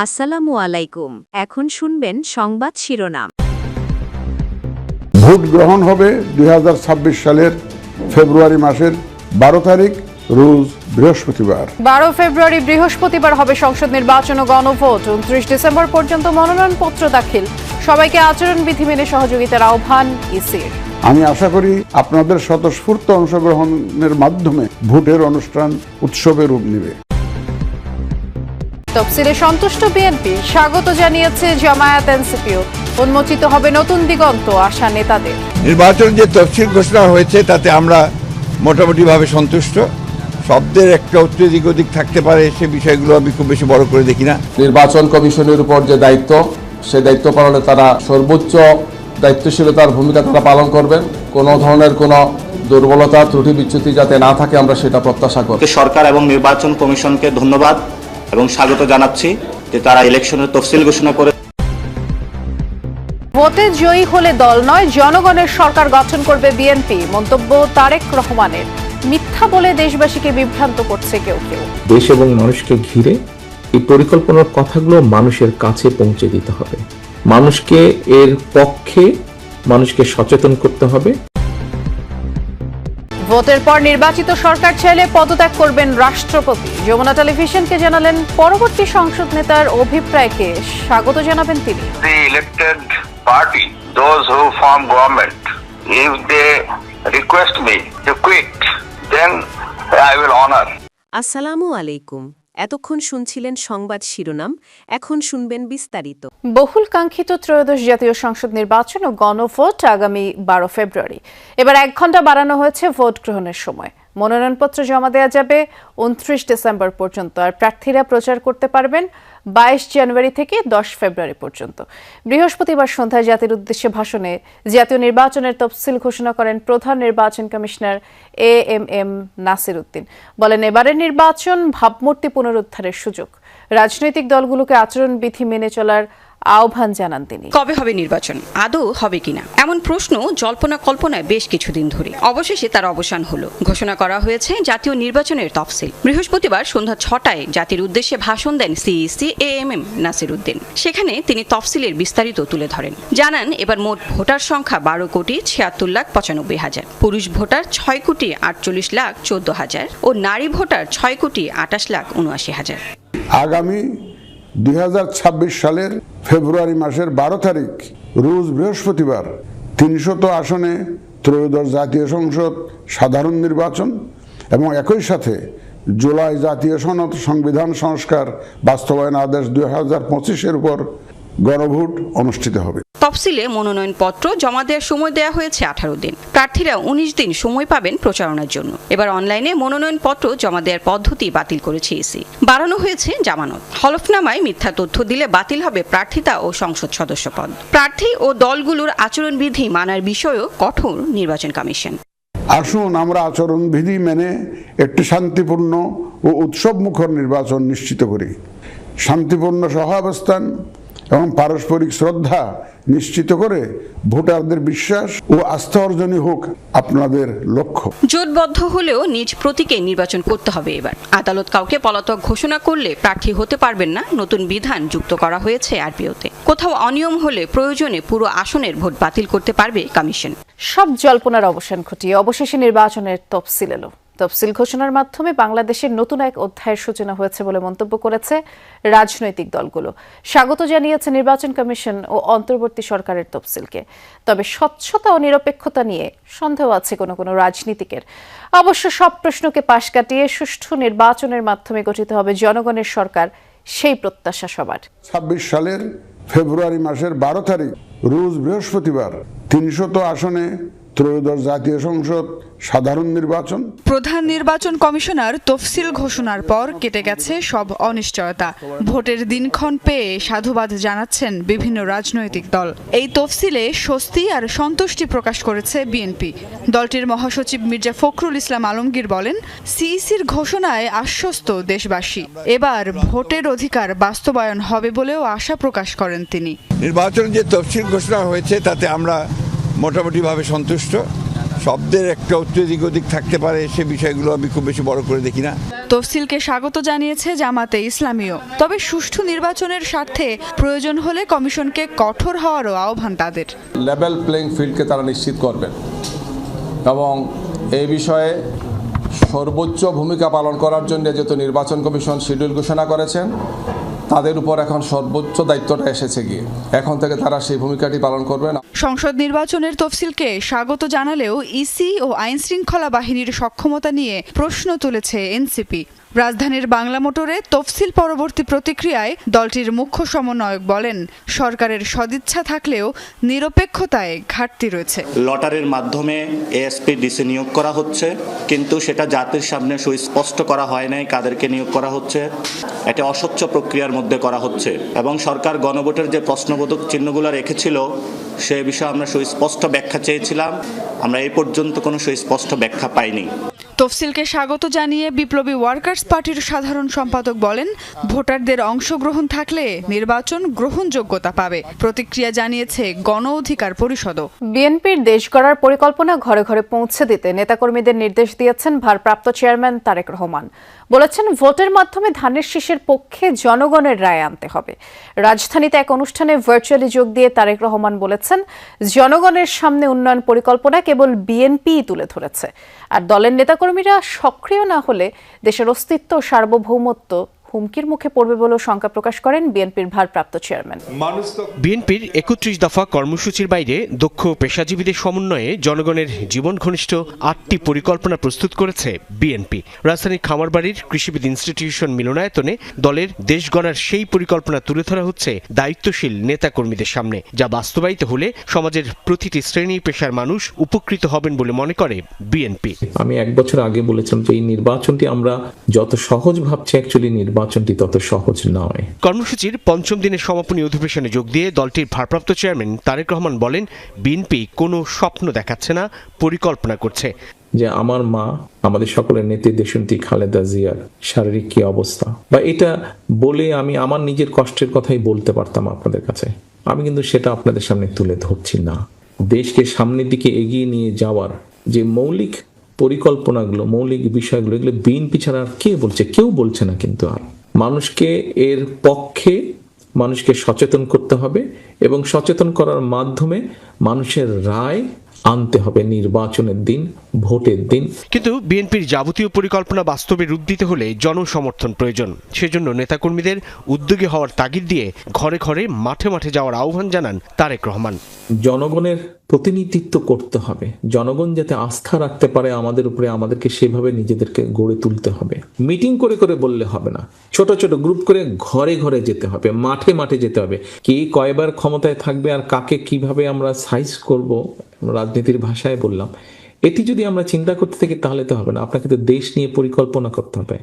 আসসালামু আলাইকুম। এখন শুনবেন সংবাদ শিরোনাম। ভোট গ্রহণ হবে দুই হাজার ছাব্বিশ সালের ফেব্রুয়ারি মাসের বারো তারিখ রোজ বৃহস্পতিবার। বারো ফেব্রুয়ারি বৃহস্পতিবার হবে সংসদ নির্বাচন ও গণভোট। উনত্রিশ ডিসেম্বর পর্যন্ত মনোনয়নপত্র দাখিল। সবাইকে আচরণবিধি মেনে সহযোগিতার আহ্বান ইসির। আমি আশা করি আপনাদের স্বতঃস্ফূর্ত অংশগ্রহণের মাধ্যমে ভোটের অনুষ্ঠান উৎসবে রূপ নেবে। তফসিলে সন্তুষ্ট বিএনপি। স্বাগত জানিয়েছে জামায়াত এনসিপিও। উন্মোচিত হবে নতুন দিগন্ত আশা নেতাদের। নির্বাচন যে তফসিল ঘোষণা হয়েছে তাতে আমরা মোটামুটিভাবে সন্তুষ্ট। শব্দের একটা দিক ওদিক থাকতে পারে সে বিষয়গুলো আমি খুব বেশি বড় করে দেখি না। নির্বাচন কমিশনের উপর যে দায়িত্ব সে দায়িত্ব পালনে তারা সর্বোচ্চ দায়িত্বশীলতার ভূমিকা তারা পালন করবেন। কোনো ধরনের কোনো দুর্বলতা ত্রুটি বিচ্যুতি যাতে না থাকে আমরা সেটা প্রত্যাশা করি। সরকার এবং নির্বাচন কমিশনকে ধন্যবাদ। এবং স্বাগত জানাচ্ছি যে তারা ইলেকশনের তফসিল ঘোষণা করে ভোটে জয়ী হলে দল নয় জনগণের সরকার গঠন করবে বিএনপি। মন্তব্য তারেক রহমানের। মিথ্যা বলে দেশবাসীকে বিভ্রান্ত করছে কেউ কেউ। দেশ এবং মানুষকে ঘিরে এই পরিকল্পনার কথাগুলো মানুষের কাছে পৌঁছে দিতে হবে। মানুষকে এর পক্ষে মানুষকে সচেতন করতে হবে। ভোটের পর নির্বাচিত সরকার চাইলে পদত্যাগ করবেন রাষ্ট্রপতি। যমুনা টেলিভিশনকে জানালেন পরবর্তী সংসদ নেতার অভিপ্রায়কে স্বাগত জানাবেন তিনি। Will আসসালামু আলাইকুম। এতক্ষণ শুনছিলেন সংবাদ শিরোনাম এখন শুনবেন বিস্তারিত। বহুল কাঙ্ক্ষিত ত্রয়োদশ জাতীয় সংসদ নির্বাচন ও গণভোট আগামী বারো ফেব্রুয়ারি। এবার এক ঘণ্টা বাড়ানো হয়েছে ভোট গ্রহণের সময়। মনোনয়নপত্র জমা দেওয়া যাবে উনত্রিশ ডিসেম্বর পর্যন্ত, আর প্রার্থীরা প্রচার করতে পারবেন বাইশ জানুয়ারি থেকে দশ ফেব্রুয়ারি পর্যন্ত। বৃহস্পতিবার সন্ধ্যায় জাতির উদ্দেশ্যে ভাষণে জাতীয় নির্বাচনের তফসিল ঘোষণা করেন প্রধান নির্বাচন commissioner A M M Nasir Uddin বলেন, এবারের নির্বাচন ভাবমূর্তি পুনরুদ্ধারের সুযোগ। রাজনৈতিক দলগুলোকে আচরণবিধি মেনে চলার আহ্বান জানান তিনি। কবে হবে নির্বাচন? আদৌ হবে কিনা? এমন প্রশ্ন জল্পনা কল্পনায় বেশ কিছুদিন ধরে। অবশেষে তার অবসান হলো। ঘোষণা করা হয়েছে জাতীয় নির্বাচনের তফসিল। বৃহস্পতিবার সন্ধ্যা ছটায় জাতির উদ্দেশ্যে ভাষণ দেন CEC A M M Nasir Uddin. সেখানে তিনি তফসিলের বিস্তারিত তুলে ধরেন। জানান এবার মোট ভোটার সংখ্যা বারো কোটি ছিয়াত্তর লাখ পঁচানব্বই হাজার। পুরুষ ভোটার ছয় কোটি আটচল্লিশ লাখ চোদ্দ হাজার ও নারী ভোটার ছয় কোটি আটাশ লাখ উনআশি হাজার। আগামী দুই হাজার ছাব্বিশ সালের ফেব্রুয়ারি মাসের বারো তারিখ, রুজ বৃহস্পতিবার, তিনশত আসনে ত্রয়োদশ জাতীয় সংসদ সাধারণ নির্বাচন এবং একই সাথে জুলাই জাতীয় সনদ সংবিধান সংস্কার বাস্তবায়ন আদেশ দুই হাজার পঁচিশের উপর গণভোট অনুষ্ঠিত হবে। তফসিলে মনোনয়নপত্র জমা দেওয়ার সময় দেওয়া হয়েছে আঠারো দিন। প্রার্থীরা উনিশ দিন সময় পাবেন প্রচারণার জন্য। এবার অনলাইনে মনোনয়নপত্র জমা দেওয়ার পদ্ধতি বাতিল করেছে ইসি বাড়ানো হয়েছে জামানত। হলফনামায় মিথ্যা তথ্য দিলে বাতিল হবে প্রার্থিতা ও সংসদ সদস্য পদ প্রার্থী ও দলগুলোর আচরণবিধি মানার বিষয়েও কঠোর নির্বাচন কমিশন। আসুন আমরা আচরণবিধি মেনে একটি শান্তিপূর্ণ ও উৎসবমুখর নির্বাচন নিশ্চিত করি। শান্তিপূর্ণ সহাবস্থান এবং পারস্পরিক শ্রদ্ধা নিশ্চিত করে ভোটারদের বিশ্বাস ও আস্থা অর্জনই হোক আপনাদের লক্ষ্য। জোটবদ্ধ হলেও নিজ প্রতীকে নির্বাচন করতে হবে এবার। আদালত কাউকে পলাতক ঘোষণা করলে প্রার্থী হতে পারবেন না নতুন বিধান যুক্ত করা হয়েছে আরপিওতে কোথাও অনিয়ম হলে প্রয়োজনে পুরো আসনের ভোট বাতিল করতে পারবে কমিশন। সব জল্পনার অবসান ঘটিয়ে অবশেষে নির্বাচনের তফসিল এলো। তফসিল ঘোষণার মাধ্যমে বাংলাদেশের নতুন এক অধ্যায়ের সূচনা হয়েছে বলে মন্তব্য করেছে রাজনৈতিক দলগুলো। স্বাগত জানিয়েছে নির্বাচন কমিশন ও অন্তর্বর্তী সরকারের তফসিলকে। তবে স্বচ্ছতা ও নিরপেক্ষতা নিয়ে সন্দেহ আছে কোনো কোনো রাজনীতিকের। অবশ্য সব প্রশ্নকে পাশ কাটিয়ে সুষ্ঠু নির্বাচনের মাধ্যমে গঠিত হবে জনগণের সরকার, সেই প্রত্যাশা সবার। ছাব্বিশ সালের ফেব্রুয়ারি মাসের বারো তারিখ, রোজ বৃহস্পতিবার তিনশত আসনে ত্রয়োদশ জাতীয় সংসদ সাধারণ নির্বাচন। প্রধান নির্বাচন কমিশনার তফসিল ঘোষণার পর কেটে গেছে সব অনিশ্চয়তা। ভোটের দিনক্ষণ পেয়ে সাধুবাদ জানাচ্ছেন বিভিন্ন রাজনৈতিক দল। এই তফসিলে স্বস্তি আর সন্তুষ্টি প্রকাশ করেছে বিএনপি। দলটির মহাসচিব মির্জা ফখরুল ইসলাম আলমগীর বলেন সিইসির ঘোষণায় আশ্বস্ত দেশবাসী। এবার ভোটের অধিকার বাস্তবায়ন হবে বলেও আশা প্রকাশ করেন তিনি। নির্বাচন যে তফসিল ঘোষণা হয়েছে তাতে আমরা মোটামুটিভাবে সন্তুষ্ট। শব্দের একটা উত্তেজিক ওদিক থাকতে পারে সে বিষয়গুলো আমি খুব বেশি বড় করে দেখি না। তফসিলকে স্বাগত জানিয়েছে জামাতে ইসলামীও। তবে সুষ্ঠু নির্বাচনের স্বার্থে প্রয়োজন হলে কমিশনকে কঠোর হওয়ারও আহ্বান তাদের। লেভেল প্লেইং ফিল্ডকে তারা নিশ্চিত করবেন এবং এই বিষয়ে সর্বোচ্চ ভূমিকা পালন করার জন্য যেহেতু নির্বাচন কমিশন শিডিউল ঘোষণা করেছেন তাদের উপর এখন সর্বোচ্চ দায়িত্বটা এসেছে গিয়ে। এখন থেকে তারা সেই ভূমিকাটি পালন করবে না। সংসদ নির্বাচনের তফসিলকে স্বাগত জানালেও ইসি ও আইন শৃঙ্খলা বাহিনীর সক্ষমতা নিয়ে প্রশ্ন তুলেছে এনসিপি। রাজধানীর বাংলা মোটরে তফসিল পরবর্তী প্রতিক্রিয়ায় দলটির মুখ্য সমন্বয়ক বলেন, সরকারের সদিচ্ছা থাকলেও নিরপেক্ষতায় ঘাটতি রয়েছে। লটারির মাধ্যমে এএসপি ডিসি নিয়োগ করা হচ্ছে, কিন্তু সেটা জাতির সামনে সুস্পষ্ট করা হয় নাই, কাদেরকে নিয়োগ করা হচ্ছে। এটা অস্বচ্ছ প্রক্রিয়ার মধ্যে করা হচ্ছে এবং সরকার গণভোটের যে প্রশ্নবোধক চিহ্নগুলো রেখেছিল, সে বিষয়ে আমরা সুস্পষ্ট ব্যাখ্যা চেয়েছিলাম। আমরা এই পর্যন্ত কোনো সুস্পষ্ট ব্যাখ্যা পাইনি। তফসিলকে স্বাগত জানিয়ে বিপ্লবী ওয়ার্কার্স পার্টির সাধারণ সম্পাদক বলেন, ভোটারদের অংশগ্রহণ থাকলে নির্বাচন গ্রহণযোগ্যতা পাবে। প্রতিক্রিয়া জানিয়েছে গণ অধিকার পরিষদও। বিএনপির দেশ গড়ার পরিকল্পনা ঘরে ঘরে পৌঁছে দিতে নেতাকর্মীদের নির্দেশ দিয়েছেন ভারপ্রাপ্ত চেয়ারম্যান তারেক রহমান। বলেছেন, ভোটের মাধ্যমে ধানের শীষের পক্ষে জনগণের রায় আনতে হবে। রাজধানীতে এক অনুষ্ঠানে ভার্চুয়ালি যোগ দিয়ে তারেক রহমান বলেছেন, জনগণের সামনে উন্নয়ন পরিকল্পনা কেবল বিএনপিই তুলে ধরেছে। আর দলের নেতাকর্মীরা সক্রিয় না হলে দেশের অস্তিত্ব সার্বভৌমত্ব হুমকির মুখে পড়বে বলেও শঙ্কা প্রকাশ করেন বিএনপির ভারপ্রাপ্ত চেয়ারম্যান। বিএনপির একত্রিশ দফা কর্মসূচির বাইরে দক্ষ পেশাজীবীদের সমন্বয়ে জনগণের জীবন ঘনিষ্ঠ আটটি পরিকল্পনা প্রস্তুত করেছে বিএনপি। রাজধানীর খামারবাড়ির কৃষিবিদ ইনস্টিটিউশন মিলনায়তনে দলের দেশ গড়ার সেই পরিকল্পনা তুলে ধরা হচ্ছে দায়িত্বশীল নেতাকর্মীদের সামনে যা বাস্তবায়িত হলে সমাজের প্রতিটি শ্রেণি পেশার মানুষ উপকৃত হবেন বলে মনে করে বিএনপি। আমি এক বছর আগে বলেছিলাম যে এই নির্বাচনটি আমরা যত সহজ ভাবছি অ্যাকচুয়ালি নির্বাচনটি তত সহজ নয়। কর্মসূচির পঞ্চম দিনের সমাপনী অধিবেশনে যোগ দিয়ে দলটির ভারপ্রাপ্ত চেয়ারম্যান তারেক রহমান বলেন বিএনপি কোনো স্বপ্ন দেখাচ্ছে না পরিকল্পনা করছে। যে আমার মা আমাদের সকলের নেত্রী দেশন্তী খালেদা জিয়ার শারীরিক কি অবস্থা? বা এটা বলে আমি আমার নিজের কষ্টের কথাই বলতে পারতাম আপনাদের কাছে। আমি কিন্তু সেটা আপনাদের সামনে তুলে ধরছি না। দেশকে সামনের দিকে এগিয়ে নিয়ে যাওয়ার যে মৌলিক পরিকল্পনাগুলো মৌলিক বিষয়গুলো এগুলো বিএনপি ছাড়া আর কে বলছে? কেউ বলছে না কিন্তু আর। মানুষকে এর পক্ষে মানুষকে সচেতন করতে হবে এবং সচেতন করার মাধ্যমে মানুষের রায় আনতে হবে নির্বাচনের দিন ভোটের দিন। কিন্তু বিএনপির যাবতীয় পরিকল্পনা বাস্তবে রূপ দিতে হলে জনসমর্থন প্রয়োজন। সেজন্য নেতাকর্মীদের উদ্যোগী হওয়ার তাগিদ দিয়ে ঘরে ঘরে মাঠে মাঠে যাওয়ার আহ্বান জানান তারেক রহমান। জনগণের প্রতিনিধিত্ব করতে হবে। জনগণ যাতে আস্থা রাখতে পারে আমাদের উপরে, আমাদেরকে সেভাবে নিজেদেরকে গড়ে তুলতে হবে। মিটিং করে করে বললে হবে না। ছোট ছোট গ্রুপ করে ঘরে ঘরে যেতে হবে, মাঠে মাঠে যেতে হবে। কে কয়বার ক্ষমতায় থাকবে আর কাকে কীভাবে আমরা সাইজ করব, রাজনীতির ভাষায় বললাম। এটি যদি আমরা চিন্তা করতে থাকি তাহলে তো হবে না। আপনাকে তো দেশ নিয়ে পরিকল্পনা করতে হবে।